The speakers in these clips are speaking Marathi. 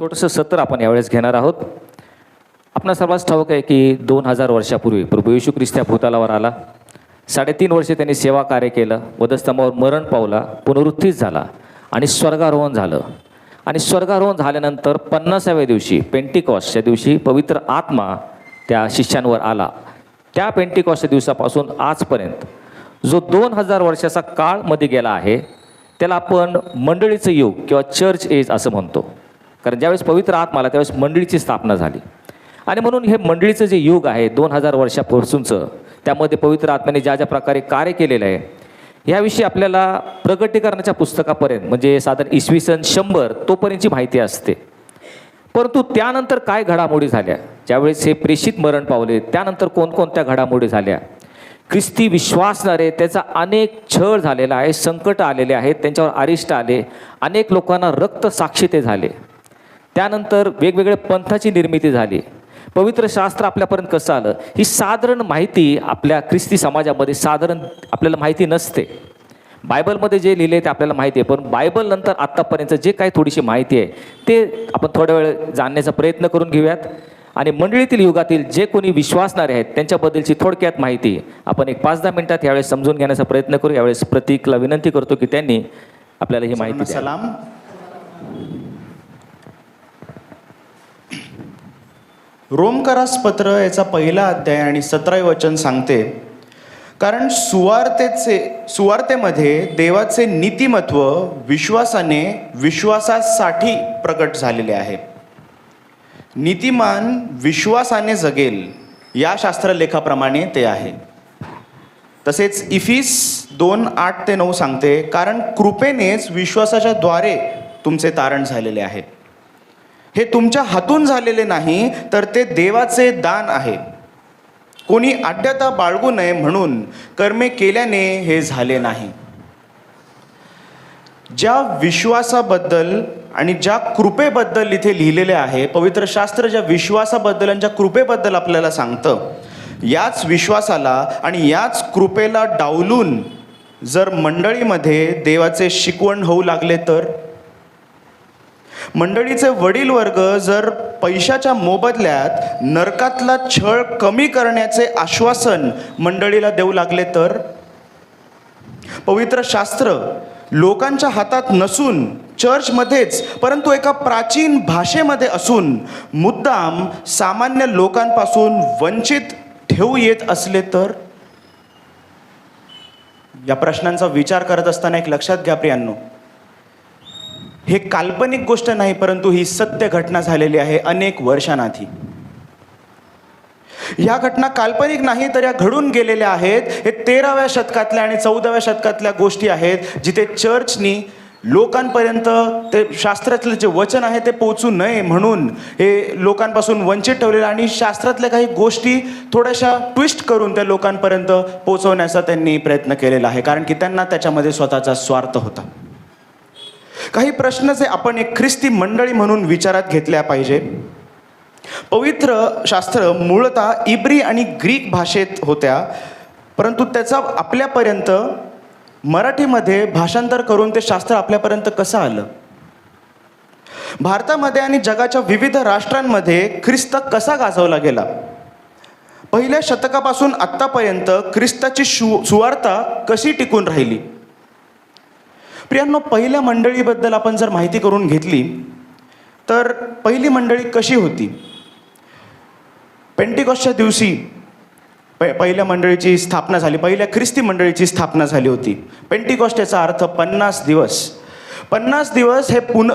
छोटंसं सत्र आपण यावेळेस घेणार आहोत. आपणा सर्वांच ठाऊक आहे की दोन हजार वर्षापूर्वी प्रभू येशू ख्रिस्त या भूतालावर आला. साडेतीन वर्षे त्यांनी सेवा कार्य केलं. वधस्तंभावर मरण पावला. पुनरुत्थित झाला. आणि स्वर्गारोहण झालं. आणि स्वर्गारोहण झाल्यानंतर पन्नासाव्या दिवशी पेंटिकॉसच्या दिवशी पवित्र आत्मा त्या शिष्यांवर आला. त्या पेंटिकॉसच्या दिवसापासून आजपर्यंत जो दोन हजार वर्षाचा काळमध्ये गेला आहे त्याला आपण मंडळीचं युग किंवा चर्च एज असं म्हणतो. कारण ज्यावेळेस पवित्र आत्माला त्यावेळेस मंडळीची स्थापना झाली. आणि म्हणून हे मंडळीचं जे युग आहे दोन हजार वर्षापासूनचं त्यामध्ये पवित्र आत्म्याने ज्या ज्या प्रकारे कार्य केलेलं आहे याविषयी आपल्याला प्रगटीकरणाच्या पुस्तकापर्यंत म्हणजे साधारण इसवी सन शंभर तोपर्यंतची माहिती असते. परंतु त्यानंतर काय घडामोडी झाल्या? ज्यावेळेस हे प्रेषित मरण पावले त्यानंतर कोणकोणत्या घडामोडी झाल्या? ख्रिस्ती विश्वासणारे त्याचा अनेक छळ झालेला आहे संकट आलेले आहेत त्यांच्यावर अरिष्ट आले अनेक लोकांना रक्त साक्षीते झाले. त्यानंतर वेगवेगळ्या पंथाची निर्मिती झाली. पवित्र शास्त्र आपल्यापर्यंत कसं आलं? ही साधारण माहिती आपल्या ख्रिस्ती समाजामध्ये साधारण आपल्याला माहिती नसते. बायबलमध्ये जे लिहिले ते आपल्याला माहिती आहे. पण बायबल नंतर आत्तापर्यंत जे काही थोडीशी माहिती आहे ते आपण थोड्या वेळ जाणण्याचा प्रयत्न करून घेऊयात. आणि मंडळीतील युगातील जे कोणी विश्वासणारे आहेत त्यांच्याबद्दलची थोडक्यात माहिती आपण एक पाच दहा मिनिटात यावेळेस समजून घेण्याचा प्रयत्न करू. यावेळेस प्रतीकला विनंती करतो की त्यांनी आपल्याला ही माहिती सलाम. रोमकरास पत्र याचा पहिला अध्याय आणि सतरावे वचन सांगते कारण सुवार्तेचे सुवार्तेमध्ये देवाचे नीतिमत्व विश्वासाने विश्वासासाठी प्रकट झालेले आहे. नीतिमान विश्वासाने जगेल या शास्त्रलेखाप्रमाणे ते आहे. तसेच इफिस दोन आठ ते नऊ सांगते कारण कृपेनेच विश्वासाच्या द्वारे तुमचे तारण झालेले आहे. हे तुमच्या हातून झालेले नाही तर ते देवाचे दान आहे. कोणी आड्यता बाळगू नये म्हणून कर्मे केल्याने हे झाले नाही. ज्या विश्वासाबद्दल आणि ज्या कृपेबद्दल इथे लिहिलेले आहे पवित्र शास्त्र ज्या विश्वासाबद्दल आणि ज्या कृपेबद्दल आपल्याला सांगतं याच विश्वासाला आणि याच कृपेला डावलून जर मंडळीमध्ये देवाचे शिकवण होऊ लागले तर? मंडळीचे वडील वर्ग जर पैशाच्या मोबदल्यात नरकातला छळ कमी करण्याचे आश्वासन मंडळीला देऊ लागले तर? पवित्र शास्त्र लोकांच्या हातात नसून चर्चमध्येच परंतु एका प्राचीन भाषेमध्ये असून मुद्दाम सामान्य लोकांपासून वंचित ठेवू येत असले तर? या प्रश्नांचा विचार करत असताना एक लक्षात घ्या प्रियांनो. हे काल्पनिक गोष्ट नाही परंतु ही सत्य घटना झालेली आहे अनेक वर्षांआधी. ह्या घटना काल्पनिक नाही तर या घडून गेलेल्या आहेत. हे तेराव्या शतकातल्या आणि चौदाव्या शतकातल्या गोष्टी आहेत जिथे चर्चनी लोकांपर्यंत ते शास्त्रातलं जे वचन आहे ते पोचू नये म्हणून हे लोकांपासून वंचित ठेवलेलं आणि शास्त्रातल्या काही गोष्टी थोड्याशा ट्विस्ट करून त्या लोकांपर्यंत पोचवण्याचा त्यांनी प्रयत्न केलेला आहे कारण की त्यांना त्याच्यामध्ये स्वतःचा स्वार्थ होता. काही प्रश्न जे आपण एक ख्रिस्ती मंडळी म्हणून विचारात घेतल्या पाहिजे. पवित्र शास्त्र मूळतः इब्री आणि ग्रीक भाषेत होत्या परंतु त्याचा आपल्यापर्यंत मराठीमध्ये भाषांतर करून ते शास्त्र आपल्यापर्यंत कसं आलं? भारतामध्ये आणि जगाच्या विविध राष्ट्रांमध्ये ख्रिस्त कसा गाजवला गेला? पहिल्या शतकापासून आत्तापर्यंत ख्रिस्ताची शु सुवार्ता कशी टिकून राहिली? प्रियांनो पहिल्या मंडळीबद्दल आपण जर माहिती करून घेतली तर पहिली मंडळी कशी होती? पेंटिकॉसच्या दिवशी प पहिल्या मंडळीची स्थापना झाली पहिल्या ख्रिस्ती मंडळीची स्थापना झाली होती. पेंटिकॉस्ट याचा अर्थ पन्नास दिवस. पन्नास दिवस हे पुन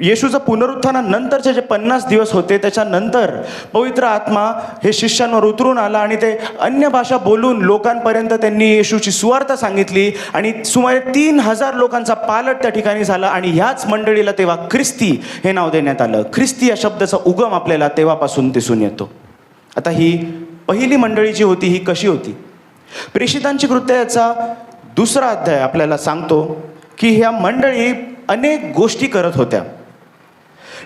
येशूचं पुनरुत्थानानंतरचे जे पन्नास दिवस होते त्याच्यानंतर पवित्र आत्मा हे शिष्यांवर उतरून आला आणि ते अन्य भाषा बोलून लोकांपर्यंत त्यांनी येशूची सुवार्थ सांगितली आणि सुमारे तीन हजार लोकांचा पालट त्या ठिकाणी झाला आणि ह्याच मंडळीला तेव्हा ख्रिस्ती हे नाव देण्यात आलं. ख्रिस्ती या शब्दाचा उगम आपल्याला तेव्हापासून दिसून येतो. आता ही पहिली मंडळी जी होती ही कशी होती? प्रेषितांची कृत्य याचा दुसरा अध्याय आपल्याला सांगतो की ह्या मंडळी अनेक गोष्टी करत होत्या.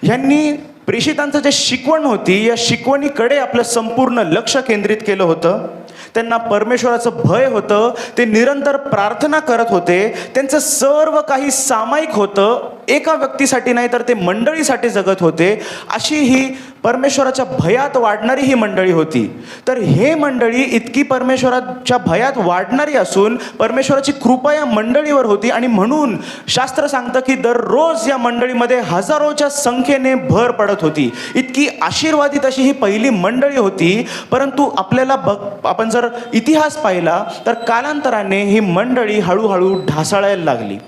ह्यांनी प्रेषितांचं जे शिकवण होती या शिकवणीकडे आपलं संपूर्ण लक्ष केंद्रित केलं होतं. त्यांना परमेश्वराचं भय होतं ते निरंतर प्रार्थना करत होते. त्यांचं सर्व काही सामायिक होतं एका व्यक्तीसाठी नाही तर ते मंडळीसाठी जगत होते. अशी ही परमेश्वराच्या भयात वाढणारी ही मंडळी होती. तर हे मंडळी इतकी परमेश्वराच्या भयात वाढणारी असून परमेश्वराची कृपा या मंडळीवर होती आणि म्हणून शास्त्र सांगतं की दररोज या मंडळीमध्ये हजारोच्या संख्येने भर पडत होती. इतकी आशीर्वादित अशी ही पहिली मंडळी होती परंतु आपल्याला बघ आपण जर इतिहास पाहिला तर कालांतराने ही मंडळी हळूहळू ढासळायला लागली.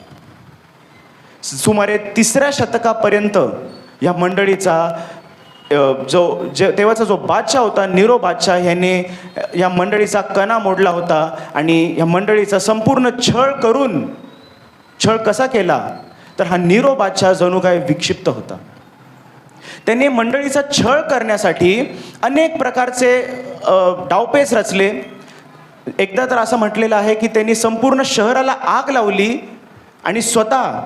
सुमारे तिसऱ्या शतकापर्यंत या मंडळीचा जो जे तेव्हाचा जो बादशाह होता निरो बादशाह ह्याने या मंडळीचा कणा मोडला होता आणि या मंडळीचा संपूर्ण छळ करून छळ कसा केला तर हा निरो बादशाह जणू काय विक्षिप्त होता. त्यांनी मंडळीचा छळ करण्यासाठी अनेक प्रकारचे डावपेच रचले. एकदा तर असं म्हटलेलं आहे की त्यांनी संपूर्ण शहराला आग लावली आणि स्वतः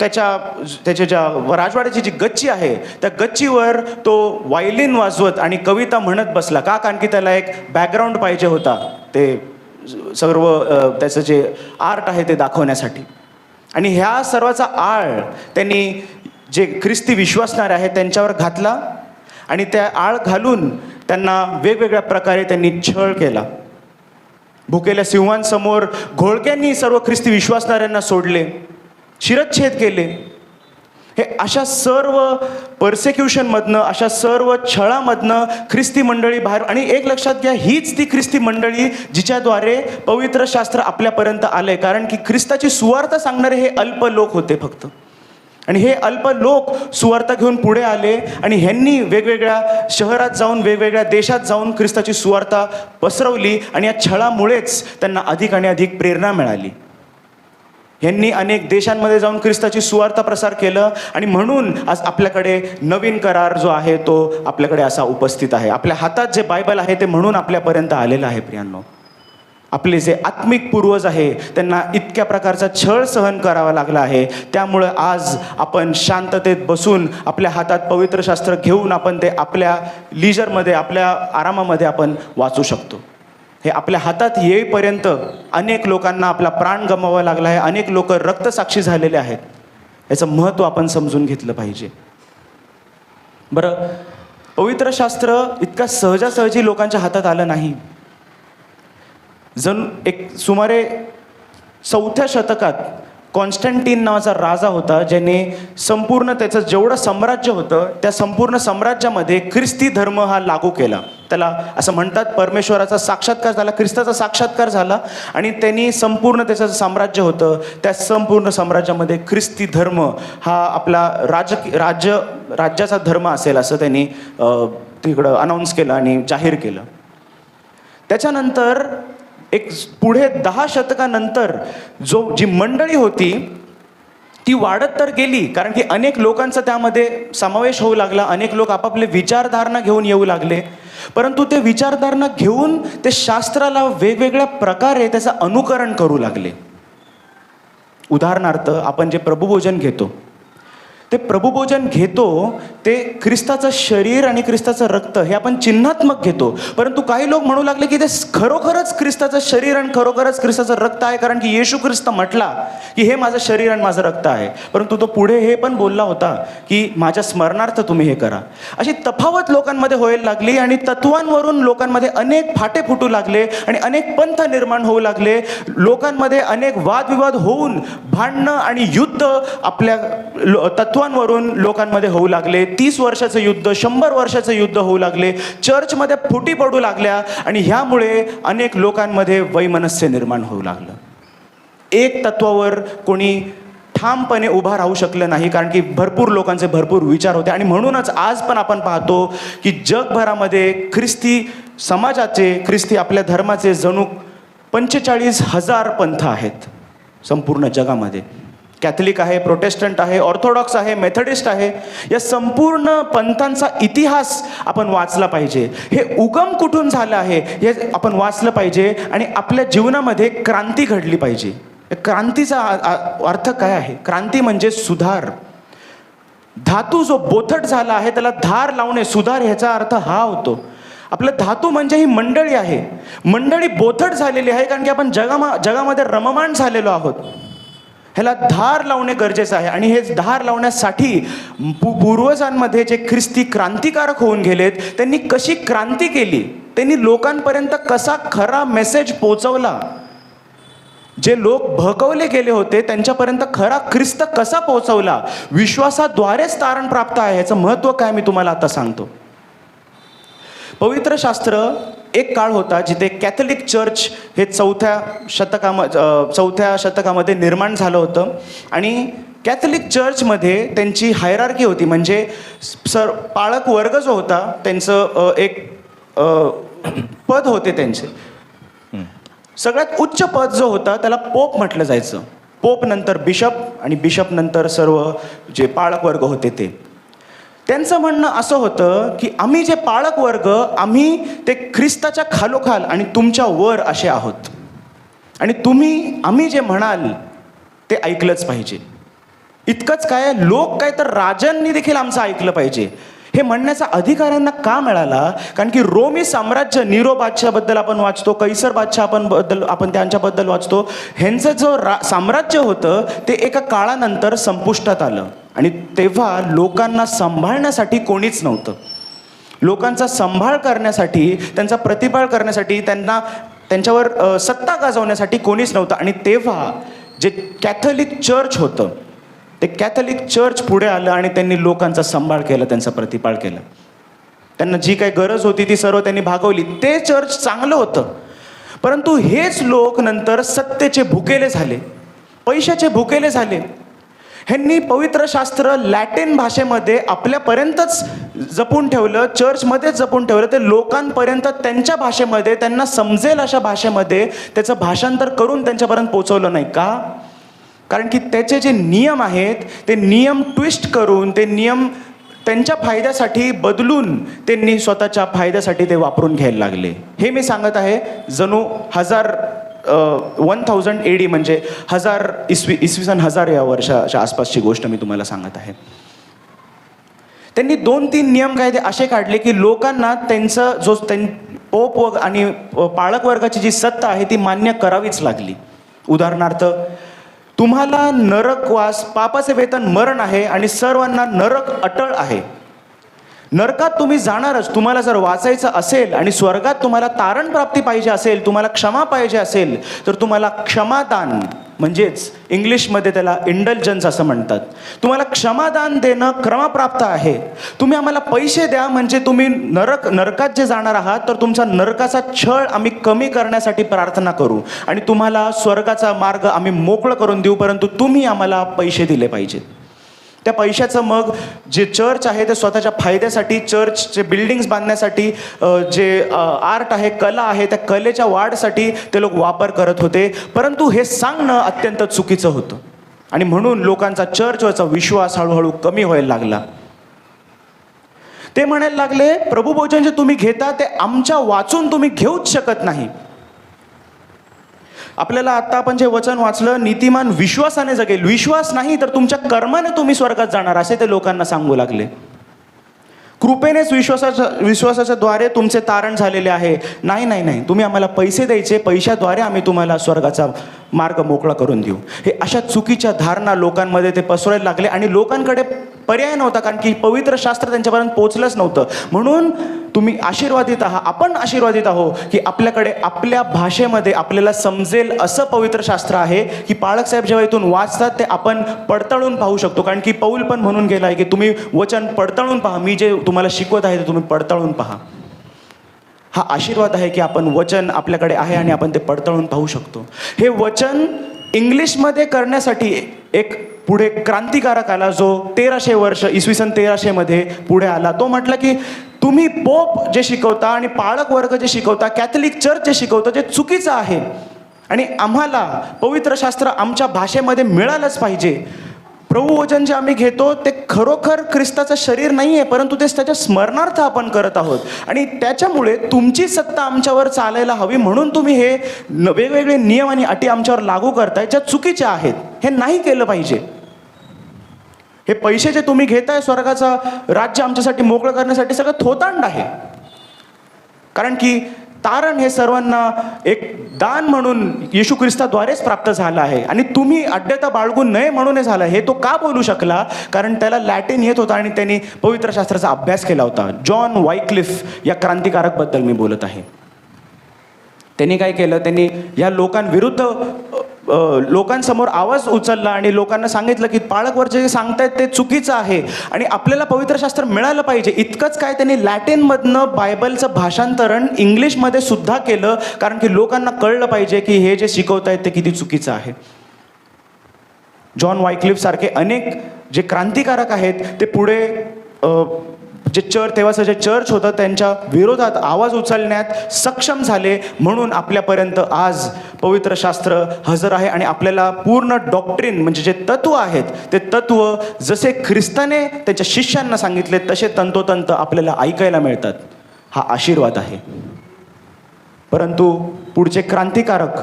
त्याच्या त्याच्या ज्या राजवाड्याची जी गच्ची आहे त्या गच्चीवर तो वायलिन वाजवत आणि कविता म्हणत बसला. का? कारण की त्याला एक बॅकग्राऊंड पाहिजे होता. ते सर्व त्याचं जे आर्ट आहे ते दाखवण्यासाठी. आणि ह्या सर्वाचा आळ त्यांनी जे ख्रिस्ती विश्वासणारे आहेत त्यांच्यावर घातला आणि त्या आळ घालून त्यांना वेगवेगळ्या प्रकारे त्यांनी छळ केला. भुकेल्या सिंहांसमोर घोळक्यांनी सर्व ख्रिस्ती विश्वासणाऱ्यांना सोडले. शिरच्छेद केले. हे अशा सर्व पर्सेक्युशनमधनं अशा सर्व छळामधनं ख्रिस्ती मंडळी बाहेर आणि एक लक्षात घ्या हीच ती ख्रिस्ती मंडळी जिच्याद्वारे पवित्र शास्त्र आपल्यापर्यंत आलंय. कारण की ख्रिस्ताची सुवार्थ सांगणारे हे अल्प लोक होते फक्त. आणि हे अल्प लोक सुवार्थ घेऊन पुढे आले आणि ह्यांनी वेगवेगळ्या शहरात जाऊन वेगवेगळ्या देशात जाऊन ख्रिस्ताची सुवार्थ पसरवली आणि या छळामुळेच त्यांना अधिक आणि अधिक प्रेरणा मिळाली. यांनी अनेक देशांमध्ये जाऊन ख्रिस्ताची सुवार्ता प्रसार केलं आणि म्हणून आज आपल्याकडे नवीन करार जो आहे तो आपल्याकडे असा उपस्थित आहे. आपल्या हातात जे बायबल आहे ते म्हणून आपल्यापर्यंत आलेलं आहे प्रियांनो. आपले जे आत्मिक पूर्वज आहे त्यांना इतक्या प्रकारचा छळ सहन करावा लागला आहे. त्यामुळं आज आपण शांततेत बसून आपल्या हातात पवित्र शास्त्र घेऊन आपण ते आपल्या लिजरमध्ये आपल्या आरामामध्ये आपण वाचू शकतो. हे आपल्या हातात येईपर्यंत अनेक लोकांना आपला प्राण गमवावा लागला आहे. अनेक लोक रक्तसाक्षी झालेले आहेत. याचं महत्त्व आपण समजून घेतलं पाहिजे. बरं पवित्र शास्त्र इतका सहजासहजी लोकांच्या हातात आलं नाही. जण एक सुमारे चौथ्या शतकात कॉन्स्टंटीन नावाचा राजा होता ज्याने संपूर्ण त्याचं जेवढं साम्राज्य होतं त्या संपूर्ण साम्राज्यामध्ये ख्रिस्ती धर्म हा लागू केला. त्याला असं म्हणतात परमेश्वराचा साक्षात्कार झाला ख्रिस्ताचा साक्षात्कार झाला आणि त्यांनी संपूर्ण त्याचं साम्राज्य होतं त्या संपूर्ण साम्राज्यामध्ये ख्रिस्ती धर्म हा आपला राज राज्य राज्याचा धर्म असेल असं त्यांनी तिकडं अनाऊन्स केलं आणि जाहीर केलं. त्याच्यानंतर एक पुढे दहा शतकानंतर जो जी मंडळी होती ती वाढत तर गेली कारण की अनेक लोकांचा त्यामध्ये समावेश होऊ लागला अनेक लोक आपापले विचारधारणा घेऊन येऊ लागले. परंतु ते विचारधारणा घेऊन ते शास्त्राला वेगवेगळ्या प्रकारे त्याचं अनुकरण करू लागले. उदाहरणार्थ आपण जे प्रभुभोजन घेतो ते प्रभुभोजन घेतो ते ख्रिस्ताचं शरीर आणि ख्रिस्ताचं रक्त हे आपण चिन्हात्मक घेतो. परंतु काही लोक म्हणू लागले की ते खरोखरच ख्रिस्ताचं शरीर आणि खरोखरच ख्रिस्ताचं रक्त आहे कारण की येशू ख्रिस्त म्हटला की हे माझं शरीर आणि माझं रक्त आहे. परंतु तो पुढे हे पण बोलला होता की माझ्या स्मरणार्थ तुम्ही हे करा. अशी तफावत लोकांमध्ये व्हायला लागली आणि तत्वांवरून लोकांमध्ये अनेक फाटे फुटू लागले आणि अनेक पंथ निर्माण होऊ लागले. लोकांमध्ये अनेक वादविवाद होऊन भांडणं आणि युद्ध आपल्या तत्व तत्वांवरून लोकांमध्ये होऊ लागले. तीस वर्षाचं युद्ध शंभर वर्षाचं युद्ध होऊ लागले. चर्चमध्ये फुटी पडू लागल्या आणि ह्यामुळे अनेक लोकांमध्ये वैमनस्य निर्माण होऊ लागलं. एक तत्वावर कोणी ठामपणे उभा राहू शकलं नाही कारण की भरपूर लोकांचे भरपूर विचार होते. आणि म्हणूनच आज पण आपण पाहतो की जगभरामध्ये ख्रिस्ती समाजाचे ख्रिस्ती आपल्या धर्माचे जणू पंचेचाळीस हजार पंथ आहेत संपूर्ण जगामध्ये. कॅथलिक आहे प्रोटेस्टंट आहे ऑर्थोडॉक्स आहे मेथडिस्ट आहे या संपूर्ण पंथांचा इतिहास आपण वाचला पाहिजे. हे उगम कुठून झालं आहे हे आपण वाचलं पाहिजे आणि आपल्या जीवनामध्ये क्रांती घडली पाहिजे. क्रांतीचा अर्थ काय आहे? क्रांती म्हणजे सुधार. धातू जो बोथट झाला आहे त्याला धार लावणे सुधार ह्याचा अर्थ हा होतो. आपलं धातू म्हणजे ही मंडळी आहे. मंडळी बोथट झालेली आहे कारण की आपण जगामा जगामध्ये रममाण झालेलो आहोत. ह्याला धार लावणे गरजेचं आहे. आणि हे धार लावण्यासाठी पूर्वजांमध्ये जे ख्रिस्ती क्रांतिकारक होऊन गेलेत त्यांनी कशी क्रांती केली? त्यांनी लोकांपर्यंत कसा खरा मेसेज पोचवला? जे लोक भकवले गेले होते त्यांच्यापर्यंत खरा ख्रिस्त कसा पोचवला? विश्वासाद्वारेच तारण प्राप्त आहे ह्याचं महत्त्व काय मी तुम्हाला आता सांगतो. पवित्र शास्त्र एक काळ होता जिथे कॅथलिक चर्च हे चौथ्या शतकाम चौथ्या शतकामध्ये निर्माण झालं होतं. आणि कॅथलिक चर्चमध्ये त्यांची हायरार्की होती. म्हणजे सर पाळक वर्ग जो होता त्यांचं एक पद होते त्यांचे. सगळ्यात उच्च पद जो होता त्याला पोप म्हटलं जायचं. पोप नंतर बिशप आणि बिशप नंतर सर्व जे पाळक वर्ग होते ते. त्यांचं म्हणणं असं होतं की आम्ही जे पाळक वर्ग आम्ही ते ख्रिस्ताच्या खालोखाल आणि तुमच्या वर असे आहोत. आणि तुम्ही आम्ही जे म्हणाल ते ऐकलंच पाहिजे. इतकंच काय लोक काय तर राजांनी देखील आमचं ऐकलं पाहिजे. हे म्हणण्याचा अधिकाऱ्यांना का मिळाला? कारण की रोमी साम्राज्य निरो बादशाबद्दल आपण वाचतो कैसर बादशाह आपण बद्दल आपण त्यांच्याबद्दल वाचतो. ह्यांचं जो रा साम्राज्य होतं ते एका काळानंतर संपुष्टात आलं. आणि तेव्हा लोकांना सांभाळण्यासाठी कोणीच नव्हतं. लोकांचा सांभाळ करण्यासाठी त्यांचा प्रतिपाळ करण्यासाठी त्यांना त्यांच्यावर सत्ता गाजवण्यासाठी कोणीच नव्हतं. आणि तेव्हा जे कॅथलिक चर्च होतं ते कॅथलिक चर्च पुढे आलं आणि त्यांनी लोकांचा सांभाळ केला त्यांचा प्रतिपाळ केला. त्यांना जी काही गरज होती ती सर्व त्यांनी भागवली. ते चर्च चांगलं होतं. परंतु हेच लोक नंतर सत्तेचे भुकेले झाले. पैशाचे भुकेले झाले. ह्यांनी पवित्र शास्त्र लॅटिन भाषेमध्ये आपल्यापर्यंतच जपून ठेवलं चर्चमध्येच जपून ठेवलं ते लोकांपर्यंत त्यांच्या भाषेमध्ये त्यांना समजेल अशा भाषेमध्ये त्याचं भाषांतर करून त्यांच्यापर्यंत पोचवलं नाही का? कारण की त्याचे जे नियम आहेत ते नियम ट्विस्ट करून ते नियम त्यांच्या फायद्यासाठी बदलून त्यांनी स्वतःच्या फायद्यासाठी ते वापरून घ्यायला लागले. हे मी सांगत आहे जणू हजार वन थाउजंड ए डी म्हणजे हजार इसवी इसवी सन हजार या वर्षाच्या आसपासची गोष्ट मी तुम्हाला सांगत आहे. त्यांनी दोन तीन नियम कायदे असे काढले की लोकांना त्यांचं जो त्यां पोप व आणि पाळक वर्गाची जी सत्ता आहे ती मान्य करावीच लागली. उदाहरणार्थ तुम्हाला नरकवास पापाचे वेतन मरण आहे आणि सर्वांना नरक अटळ आहे. नरकात तुम्ही जाणारच तुम्हाला जर वाचायचं असेल आणि स्वर्गात तुम्हाला तारण प्राप्ती पाहिजे असेल तुम्हाला क्षमा पाहिजे असेल तर तुम्हाला क्षमादान म्हणजेच इंग्लिशमध्ये त्याला इंडल्जन्स असं म्हणतात. तुम्हाला क्षमादान देणं क्रमप्राप्त आहे. तुम्ही आम्हाला पैसे द्या म्हणजे तुम्ही नरक नरकात जे जाणार आहात तर तुमचा नरकाचा छळ आम्ही कमी करण्यासाठी प्रार्थना करू. आणि तुम्हाला स्वर्गाचा मार्ग आम्ही मोकळं करून देऊ परंतु तुम्ही आम्हाला पैसे दिले पाहिजेत. त्या पैशाचं मग जे चर्च आहे ते स्वतःच्या फायद्यासाठी चर्चचे बिल्डिंग्स बांधण्यासाठी जे आर्ट आहे कला आहे त्या कलेच्या वाढसाठी ते लोक वापर करत होते. परंतु हे सांगणं अत्यंत चुकीचं होतं. आणि म्हणून लोकांचा चर्चवरचा विश्वास हळूहळू कमी व्हायला लागला. ते म्हणायला लागले प्रभुभोजन जे तुम्ही घेता ते आमच्या वाचून तुम्ही घेऊच शकत नाही. आपल्याला आता आपण जे वचन वाचलं नीतिमान विश्वासाने जगेल. विश्वास नाही तर तुमच्या कर्माने तुम्ही स्वर्गात जाणार असे ते लोकांना सांगू लागले. कृपेनेच विश्वासाच्या विश्वासाच्या द्वारे तुमचे तारण झालेले आहे. नाही नाही नाही. तुम्ही आम्हाला पैसे द्यायचे पैशाद्वारे आम्ही तुम्हाला स्वर्गाचा मार्ग मोकळा करून देऊ. हे अशा चुकीच्या धारणा लोकांमध्ये ते पसरायला लागले आणि लोकांकडे पर्याय नव्हता कारण की पवित्र शास्त्र त्यांच्यापर्यंत पोहोचलंच नव्हतं. म्हणून तुम्ही आशीर्वादित आहात आपण आशीर्वादित आहो की आपल्याकडे आपल्या भाषेमध्ये आपल्याला समजेल असं पवित्र शास्त्र आहे की पाळक साहेब जेव्हा इथून वाचतात ते आपण पडताळून पाहू शकतो. कारण की पौल पण म्हणून गेला आहे की तुम्ही वचन पडताळून पहा मी जे तुम्हाला शिकवत आहे ते तुम्ही पडताळून पहा. हा आशीर्वाद आहे की आपण वचन आपल्याकडे आहे आणि आपण ते पडताळून पाहू शकतो. हे वचन इंग्लिशमध्ये करण्यासाठी एक पुढे क्रांतिकारक आला जो तेराशे वर्ष इसवी सन तेराशेमध्ये पुढे आला. तो म्हटला की तुम्ही पोप जे शिकवता आणि पाळक वर्ग जे शिकवता कॅथलिक चर्च जे शिकवतं जे चुकीचं आहे आणि आम्हाला पवित्र शास्त्र आमच्या भाषेमध्ये मिळालंच पाहिजे. प्रभुवचन जे आम्ही घेतो ते खरोखर ख्रिस्ताचं शरीर नाही आहे परंतु ते त्याच्या स्मरणार्थ आपण करत आहोत. आणि त्याच्यामुळे तुमची सत्ता आमच्यावर चालायला हवी म्हणून तुम्ही हे वेगवेगळे नियम आणि अटी आमच्यावर लागू करताय ज्या चुकीच्या आहेत. हे नाही केलं पाहिजे. हे पैसे जे तुम्ही घेताय स्वर्गाचं राज्य आमच्यासाठी मोकळं करण्यासाठी सगळं थोतांड आहे. कारण की तारण हे सर्वांना एक दान म्हणून येशू ख्रिस्ताद्वारेच प्राप्त झालं आहे. आणि तुम्ही अड्डता बाळगू नये म्हणून झालं. हे तो का बोलू शकला? कारण त्याला लॅटिन येत होता आणि त्यांनी पवित्र शास्त्राचा अभ्यास केला होता. जॉन वायक्लिफ या क्रांतिकारकबद्दल मी बोलत आहे. त्यांनी काय केलं? त्यांनी या लोकांविरुद्ध लोकांसमोर आवाज उचलला आणि लोकांना सांगितलं की पाळकवरचे जे सांगतायत ते चुकीचं आहे. आणि आपल्याला पवित्र शास्त्र मिळालं पाहिजे. इतकंच काय त्यांनी लॅटिनमधनं बायबलचं भाषांतरण इंग्लिशमध्ये सुद्धा केलं कारण की लोकांना कळलं पाहिजे की हे जे शिकवतायत ते किती चुकीचं आहे. जॉन वायक्लिफ सारखे अनेक जे क्रांतिकारक आहेत ते पुढे जे चर्च तेव्हाचं जे चर्च होतं त्यांच्या विरोधात आवाज उचलण्यात सक्षम झाले म्हणून आपल्यापर्यंत आज पवित्र शास्त्र हजर आहे आणि आपल्याला पूर्ण डॉक्ट्रिन म्हणजे जे तत्व आहेत ते तत्व जसे ख्रिस्ताने त्याच्या शिष्यांना सांगितले तसे तंतोतंत आपल्याला ऐकायला मिळतात. हा आशीर्वाद आहे. परंतु पुढचे क्रांतिकारक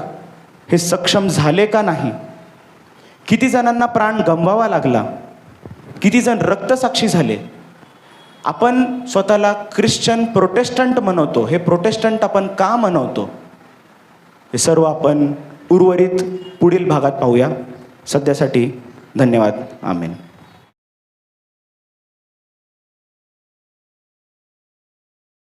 हे सक्षम झाले का नाही? किती जणांना प्राण गमवावा लागला? किती जण रक्तसाक्षी झाले? आपण स्वतःला ख्रिश्चन प्रोटेस्टंट म्हणवतो हे प्रोटेस्टंट आपण का म्हणवतो हे सर्व आपण उर्वरित पुढील भागात पाहूया. सध्यासाठी धन्यवाद. आमेन.